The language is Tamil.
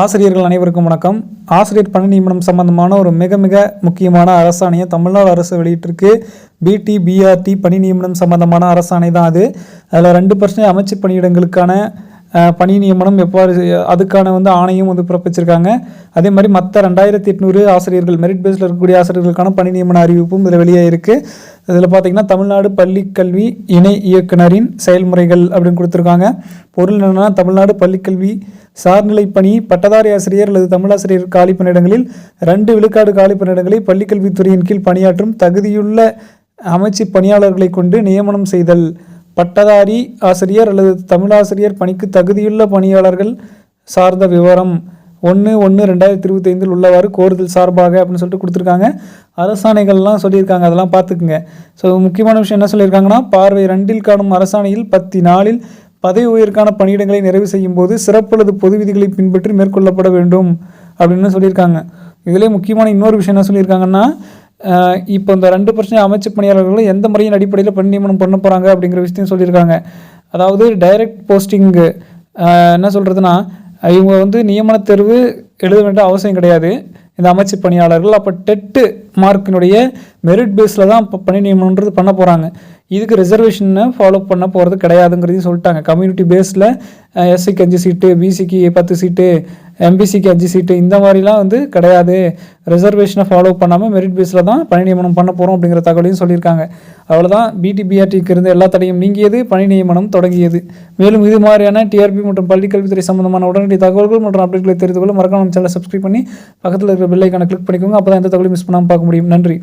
ஆசிரியர்கள் அனைவருக்கும் வணக்கம். ஆசிரியர் பணி நியமனம் சம்பந்தமான ஒரு மிக மிக முக்கியமான அரசாணையை தமிழ்நாடு அரசு வெளியிட்டிருக்கு. பிடி பிஆர்டி பணி நியமனம் சம்பந்தமான அரசாணை தான் அது. அதில் ரெண்டு பர்சன்ட் அமைச்சு பணியிடங்களுக்கான பணி நியமனம் எவ்வாறு அதுக்கான வந்து ஆணையும் வந்து பிறப்பிச்சிருக்காங்க. அதே மாதிரி மற்ற ரெண்டாயிரத்தி எட்நூறு ஆசிரியர்கள் மெரிட் பேஸில் இருக்கக்கூடிய ஆசிரியர்களுக்கான பணி நியமன அறிவிப்பும் இதில் வெளியே இருக்குது இதில் பார்த்தீங்கன்னா தமிழ்நாடு பள்ளிக் கல்வி இணை இயக்குனரின் செயல்முறைகள் அப்படின்னு கொடுத்துருக்காங்க. பொருள் என்னென்னா தமிழ்நாடு பள்ளிக்கல்வி சார்நிலை பணி பட்டதாரி ஆசிரியர் அல்லது தமிழாசிரியர் காலி பணியிடங்களில் ரெண்டு விழுக்காடு காலி பணியிடங்களை பள்ளிக்கல்வித்துறையின் கீழ் பணியாற்றும் தகுதியுள்ள அமைச்சு பணியாளர்களை கொண்டு நியமனம் செய்தல். பட்டதாரி ஆசிரியர் அல்லது தமிழாசிரியர் பணிக்கு தகுதியுள்ள பணியாளர்கள் சார்ந்த விவரம் ஒன்று ஒன்று ரெண்டாயிரத்தி இருபத்தைந்தில் உள்ளவாறு கோருதல் சார்பாக அப்படின்னு சொல்லிட்டு கொடுத்துருக்காங்க. அரசாணைகள்லாம் சொல்லியிருக்காங்க. அதெல்லாம் பார்த்துக்குங்க. ஸோ முக்கியமான விஷயம் என்ன சொல்லியிருக்காங்கன்னா பார்வை ரெண்டில் காணும் அரசாணையில் பத்தி நாளில் பதவி உயர்க்கான பணியிடங்களை நிறைவு செய்யும் போது சிறப்பு அல்லது பொது விதிகளை பின்பற்றி மேற்கொள்ளப்பட வேண்டும் அப்படின்னு சொல்லியிருக்காங்க. இதிலே முக்கியமான இன்னொரு விஷயம் என்ன சொல்லியிருக்காங்கன்னா இப்போ இந்த ரெண்டு பிரச்சனை அமைச்சு பணியாளர்களும் எந்த முறையின் அடிப்படையில் பணி நியமனம் பண்ண போகிறாங்க அப்படிங்கிற விஷயத்தையும் சொல்லியிருக்காங்க. அதாவது டைரக்ட் போஸ்டிங்கு என்ன சொல்கிறதுனா இவங்க வந்து நியமன தேர்வு எழுத வேண்டிய அவசியம் கிடையாது. இந்த அமைச்சு பணியாளர்கள் அப்போ டெட்டு மார்க்கினுடைய மெரிட் பேஸில் தான் இப்போ பணி நியமனம்ன்றது பண்ண போகிறாங்க இதுக்கு ரிசர்வேஷனை ஃபாலோ பண்ண போகிறது கிடையாதுங்கிறதையும் சொல்லிட்டாங்க. கம்யூனிட்டி பேஸில் எஸ்சிக்கு அஞ்சு சீட்டு பிசிக்கு பத்து சீட்டு எம்பிசிக்கு அஞ்சு சீட்டு இந்த மாதிரிலாம் வந்து கிடையாது. ரிசர்வேஷனை ஃபாலோ பண்ணாமல் மெரிட் பேஸில் தான் பணி நியமனம் பண்ண போகிறோம் அப்படிங்கிற தகவலையும் சொல்லியிருக்காங்க. அவ்வளோதான் பிடிபிஆர்டிக்கு இருந்த எல்லா தடையும் நீங்கியது பணி நியமனம் தொடங்கியது. மேலும் இது மாதிரியான டிஆர்பி மற்றும் பள்ளிக்கல்வித்துறை சம்பந்தமான உடனடி தகவல்கள் மற்றும் அப்டேட்களை தெரிந்து கொள்ள மறக்காம சேனலை சப்ஸ்கிரைப் பண்ணி பக்கத்தில் இருக்கிற பில்லைக்கான கிளிக் பண்ணிக்கோங்க. அப்போ தான் எந்த தகவலையும் மிஸ் பண்ணாமல் பார்க்க முடியும். நன்றி.